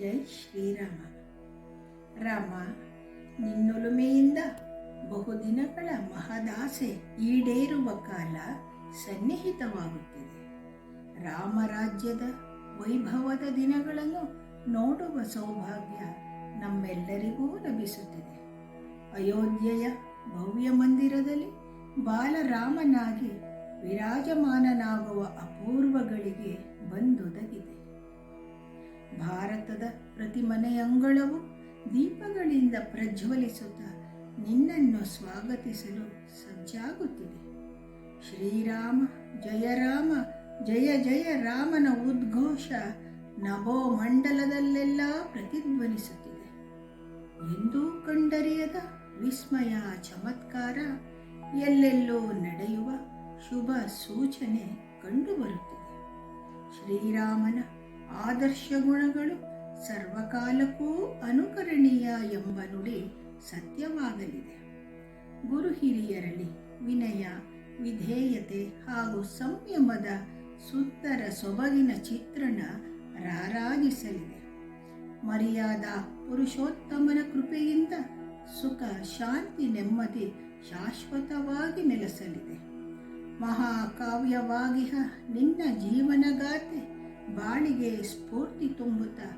ಜೈ ಶ್ರೀರಾಮ. ರಾಮ, ನಿನ್ನೊಲುಮೆಯಿಂದ ಬಹುದಿನಗಳ ಮಹದಾಸೆ ಈಡೇರುವ ಕಾಲ ಸನ್ನಿಹಿತವಾಗುತ್ತಿದೆ. ರಾಮರಾಜ್ಯದ ವೈಭವದ ದಿನಗಳನ್ನು ನೋಡುವ ಸೌಭಾಗ್ಯ ನಮ್ಮೆಲ್ಲರಿಗೂ ಲಭಿಸುತ್ತಿದೆ. ಅಯೋಧ್ಯೆಯ ಭವ್ಯ ಮಂದಿರದಲ್ಲಿ ಬಾಲರಾಮನಾಗಿ ವಿರಾಜಮಾನನಾಗುವ ಅಪೂರ್ವಗಳಿಗೆ ಬಂದೊದಗಿದೆ. ಭಾರತದ ಪ್ರತಿ ಮನೆಯಂಗಳವು ದೀಪಗಳಿಂದ ಪ್ರಜ್ವಲಿಸುತ್ತಾ ನಿನ್ನನ್ನು ಸ್ವಾಗತಿಸಲು ಸಜ್ಜಾಗುತ್ತಿದೆ. ಶ್ರೀರಾಮ, ಜಯ ರಾಮ, ಜಯ ಜಯ ರಾಮನ ಉದ್ಘೋಷ ನಭೋ ಮಂಡಲದಲ್ಲೆಲ್ಲ ಪ್ರತಿಧ್ವನಿಸುತ್ತಿದೆ. ಎಂದೂ ಕಂಡರಿಯದ ವಿಸ್ಮಯ, ಚಮತ್ಕಾರ ಎಲ್ಲೆಲ್ಲೋ ನಡೆಯುವ ಶುಭ ಸೂಚನೆ ಕಂಡುಬರುತ್ತಿದೆ. ಶ್ರೀರಾಮನ ಆದರ್ಶ ಗುಣಗಳು ಸರ್ವಕಾಲಕ್ಕೂ ಅನುಕರಣೀಯ ಎಂಬ ನುಡಿ ಸತ್ಯವಾಗಲಿದೆ. ಗುರು ಹಿರಿಯರಲ್ಲಿ ವಿನಯ, ವಿಧೇಯತೆ ಹಾಗೂ ಸಂಯಮದ ಸುತ್ತರ ಸೊಬಗಿನ ಚಿತ್ರಣ ರಾರಾಜಿಸಲಿದೆ. ಮರ್ಯಾದ ಪುರುಷೋತ್ತಮನ ಕೃಪೆಯಿಂದ ಸುಖ, ಶಾಂತಿ, ನೆಮ್ಮದಿ ಶಾಶ್ವತವಾಗಿ ನೆಲೆಸಲಿದೆ. ಮಹಾಕಾವ್ಯವಾಗಿಹ ನಿನ್ನ ಜೀವನಗಾಥೆ ಬಾಳಿಗೆ ಸ್ಫೂರ್ತಿ ತುಂಬುತ್ತಾ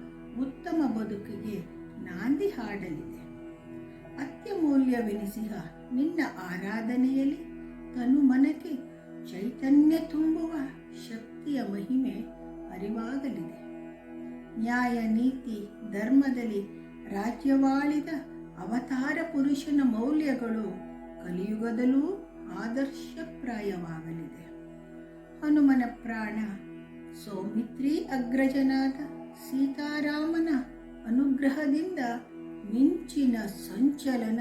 ಉತ್ತಮ ಬದುಕಿಗೆ ನಾಂದಿ ಹಾಡಲಿದೆ. ಅತ್ಯಮೂಲ್ಯವೆನಿಸಿಹ ನಿನ್ನ ಆರಾಧನೆಯಲ್ಲಿ ತನು ಮನಕ್ಕೆ ಚೈತನ್ಯ ತುಂಬುವ ಶಕ್ತಿಯ ಮಹಿಮೆ ಅರಿವಾಗಲಿದೆ. ನ್ಯಾಯ, ನೀತಿ, ಧರ್ಮದಲ್ಲಿ ರಾಜ್ಯವಾಳಿದ ಅವತಾರ ಪುರುಷನ ಮೌಲ್ಯಗಳು ಕಲಿಯುಗದಲ್ಲೂ ಆದರ್ಶಪ್ರಾಯವಾಗಲಿದೆ. ಹನುಮನ ಪ್ರಾಣ ಸೌಮಿತ್ರಿ ಅಗ್ರಜನಾದ ಸೀತಾರಾಮನ ಅನುಗ್ರಹದಿಂದ ಮಿಂಚಿನ ಸಂಚಲನ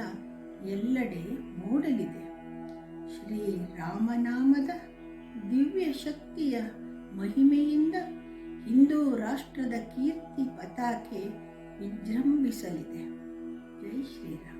ಎಲ್ಲೆಡೆ ಮೂಡಲಿದೆ. ಶ್ರೀರಾಮನಾಮದ ದಿವ್ಯ ಶಕ್ತಿಯ ಮಹಿಮೆಯಿಂದ ಹಿಂದೂ ರಾಷ್ಟ್ರದ ಕೀರ್ತಿ ಪತಾಕೆ ವಿಜೃಂಭಿಸಲಿದೆ. ಜೈ ಶ್ರೀರಾಮ.